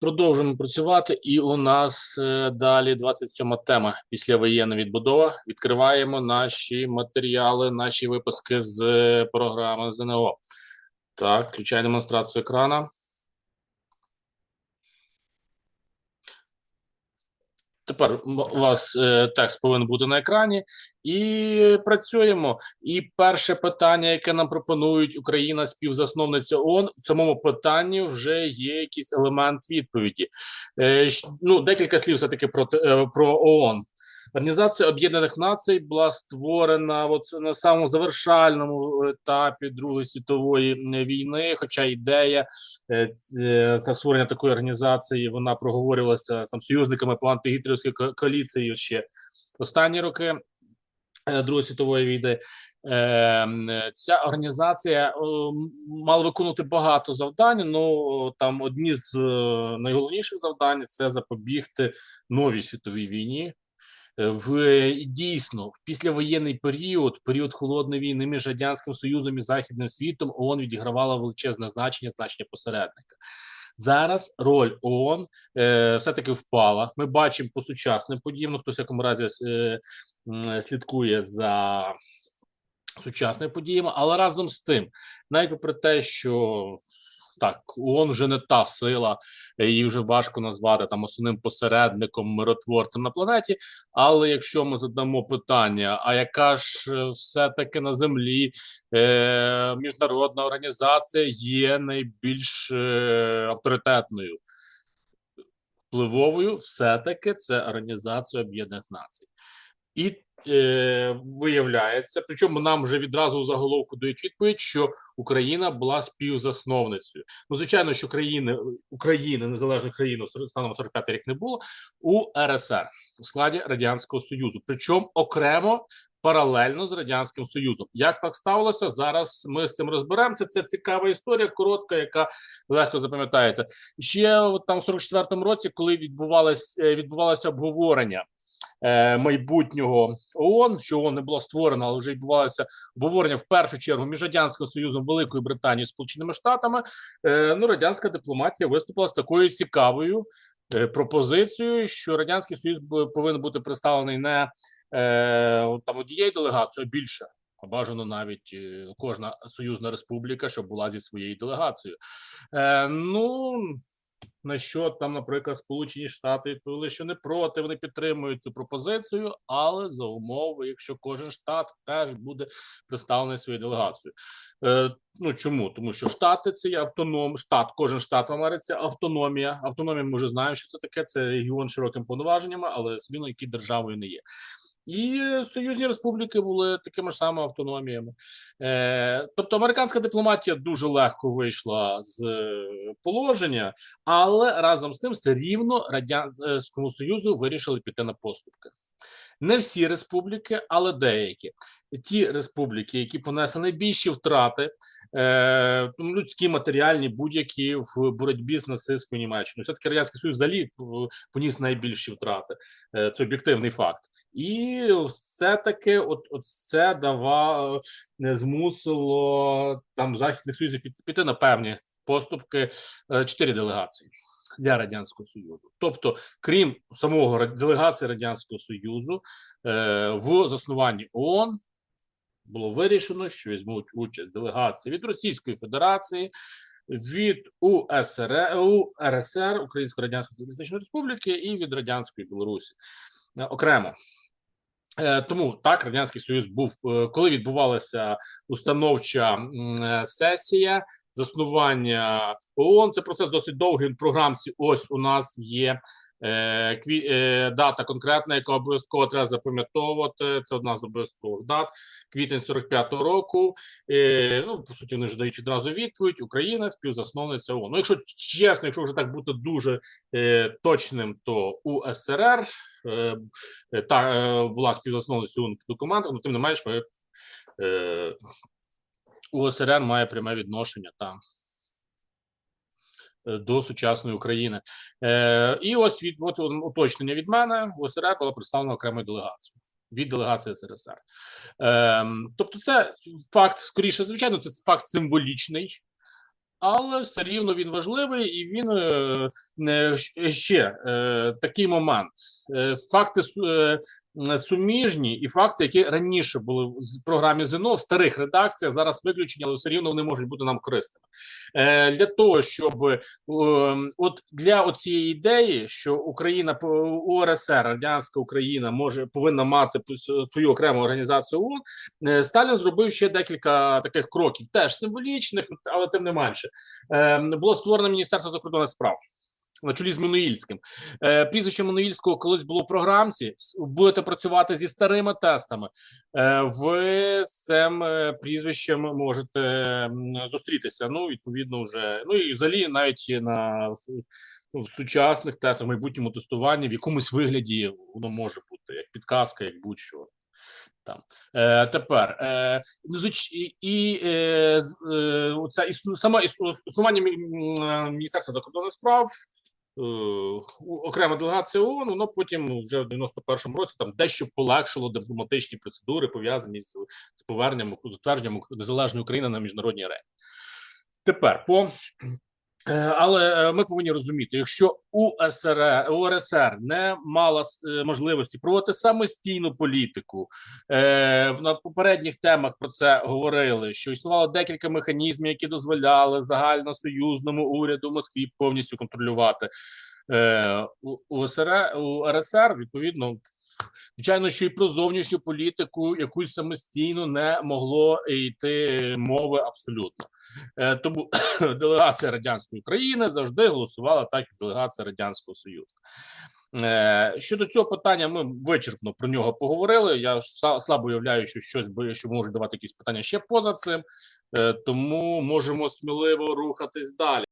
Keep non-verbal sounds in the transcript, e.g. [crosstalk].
Продовжуємо працювати, і у нас е, далі 27 тема післявоєнна відбудова. Відкриваємо наші матеріали, наші випуски з е, програми ЗНО. Так, включаю демонстрацію екрана. Тепер у вас е, текст повинен бути на екрані, і працюємо. І перше питання, яке нам пропонують Україна, співзасновниця ООН, в цьому питанні вже є якийсь елемент відповіді. Е, ну, декілька слів все-таки про, е, про ООН. Організація Об'єднаних Націй була створена от на самому завершальному етапі Другої світової війни. Хоча ідея е, та створення такої організації вона проговорювалася там союзниками по антигітлерівській ко- коаліції ще останні роки е, Другої світової війни. Е, Ця організація е, мала виконувати багато завдань. Ну там одні з е, найголовніших завдань це запобігти новій світовій війні. Е, В дійсно в післявоєнний період, період холодної війни між радянським союзом і західним світом, ООН відігравала величезне значення, значення посередника. Зараз роль ООН е, все-таки впала. Ми бачимо по сучасним подіям, ну, хто в всякому разі е, слідкує за сучасними подіями, але разом з тим, навіть попри те, що так, ООН вже не та сила, її вже важко назвати там основним посередником, миротворцем на планеті. Але якщо ми задамо питання, а яка ж е, все-таки на землі е, міжнародна організація є найбільш е, авторитетною? Впливовою все-таки це Організація Об'єднаних Націй. І е, виявляється, причому нам вже відразу заголовку дають відповідь, що Україна була співзасновницею. Ну, звичайно, що країни України, незалежної країни станом 45 рік не було у РСР у складі Радянського Союзу, причому окремо. Паралельно з радянським союзом, як так сталося зараз? Ми з цим розберемося. Це цікава історія, коротка, яка легко запам'ятається. Ще там в 44-му році, коли відбувалось е, відбувалося обговорення майбутнього ООН, що ООН не була створена, але вже відбувалося обговорення в першу чергу між радянським союзом, Великою Британією і Сполученими Штатами. Е, ну, радянська дипломатія виступила з такою цікавою е, пропозицією, що радянський союз повинен бути представлений не е, там однією делегацією, а більше. Бажано навіть е, кожна союзна республіка, щоб була зі своєю делегацією. Е, ну на що там, наприклад, Сполучені Штати відповіли, що не проти, вони підтримують цю пропозицію, але за умови, якщо кожен штат теж буде представлений своєю делегацією. Е, ну чому? Тому що штати це є автоном, штат, кожен штат в Америці автономія. Автономія ми вже знаємо, що це таке. Це регіон з широкими повноваженнями, але він який державою не є. І союзні республіки були такими ж самими автономіями. Е, тобто американська дипломатія дуже легко вийшла з е, положення, але разом з тим все рівно Радянському Союзу вирішили піти на поступки. Не всі республіки, але деякі. Ті республіки, які понесли найбільші втрати, е, ну, людські, матеріальні, будь-які в боротьбі з нацистською Німеччиною. Все-таки Радянський Союз взагалі е, поніс найбільші втрати. Е, це об'єктивний факт. І все-таки, от, от це дава, е, змусило там західних союзів піти, на певні поступки чотири делегації для радянського союзу. Тобто, крім самого делегації радянського союзу, е, в заснуванні ООН було вирішено, що візьмуть участь делегації від Російської Федерації. Від УСР, УРСР, Української Радянської Соціалістичної Республіки і від Радянської Білорусі е, окремо. Е, Тому так радянський союз був е, коли відбувалася установча е, сесія заснування ООН. Це процес досить довгий. В програмці ось у нас є е, кві, е, дата конкретна, яка обов'язково треба запам'ятовувати. Це одна з обов'язкових дат. Квітень 45-го року. Е, ну по суті, вони ж дають одразу відповідь. Україна співзасновниця ООН. Ну, якщо чесно, якщо вже так бути дуже е, точним, то УСРР е, е, та е, була співзасновницею ООН документах, але тим не менш ми. Е, УСРР має пряме відношення там е, до сучасної України. Е, і ось від от, уточнення від мене УСРР була представлена окремою делегацією від делегації СРСР. Е, тобто, це факт, скоріше, звичайно, це факт символічний. але все рівно він важливий, і він е, ще е, такий момент. Е, факти е, суміжні і факти, які раніше були в програмі ЗНО в старих редакціях, зараз виключені, але все рівно вони можуть бути нам корисними. Е, для того, щоб е, от для цієї ідеї, що Україна УРСР, радянська Україна може повинна мати свою окрему організацію ООН, е, Сталін зробив ще декілька таких кроків, теж символічних, але тим не менше. Е, було створено Міністерство закордонних справ. На чолі з Мануїльським. Е, прізвище Мануїльського колись було в програмці. Будете працювати зі старими тестами. Е, ви з цим е, прізвищем можете зустрітися. Ну, відповідно, вже ну і взагалі навіть на в сучасних тестах, в майбутньому тестуванні, в якомусь вигляді воно може бути як підказка, як будь-що. Там е, тепер е, ну, і, е, з- е, існу, саме існування е, Міністерства закордонних справ, е, окрема делегація ООН, воно потім вже в 91-му році там дещо полегшило дипломатичні процедури, пов'язані з, з поверненням затвердженням незалежної України на міжнародній арені. Тепер по Але е, ми повинні розуміти, якщо УСР УРСР не мала е, можливості проводити самостійну політику, е, на попередніх темах про це говорили, що існувало декілька механізмів, які дозволяли загальносоюзному уряду Москві повністю контролювати е, УСР, УРСР, відповідно. Звичайно, що і про зовнішню політику якусь самостійно не могло йти мови абсолютно. Е, Тому [coughs] делегація радянської країни завжди голосувала так, як делегація радянського союзу. Е, Щодо цього питання, ми вичерпно про нього поговорили. Я слабо уявляю, що щось би що можуть давати якісь питання ще поза цим, Е, тому можемо сміливо рухатись далі.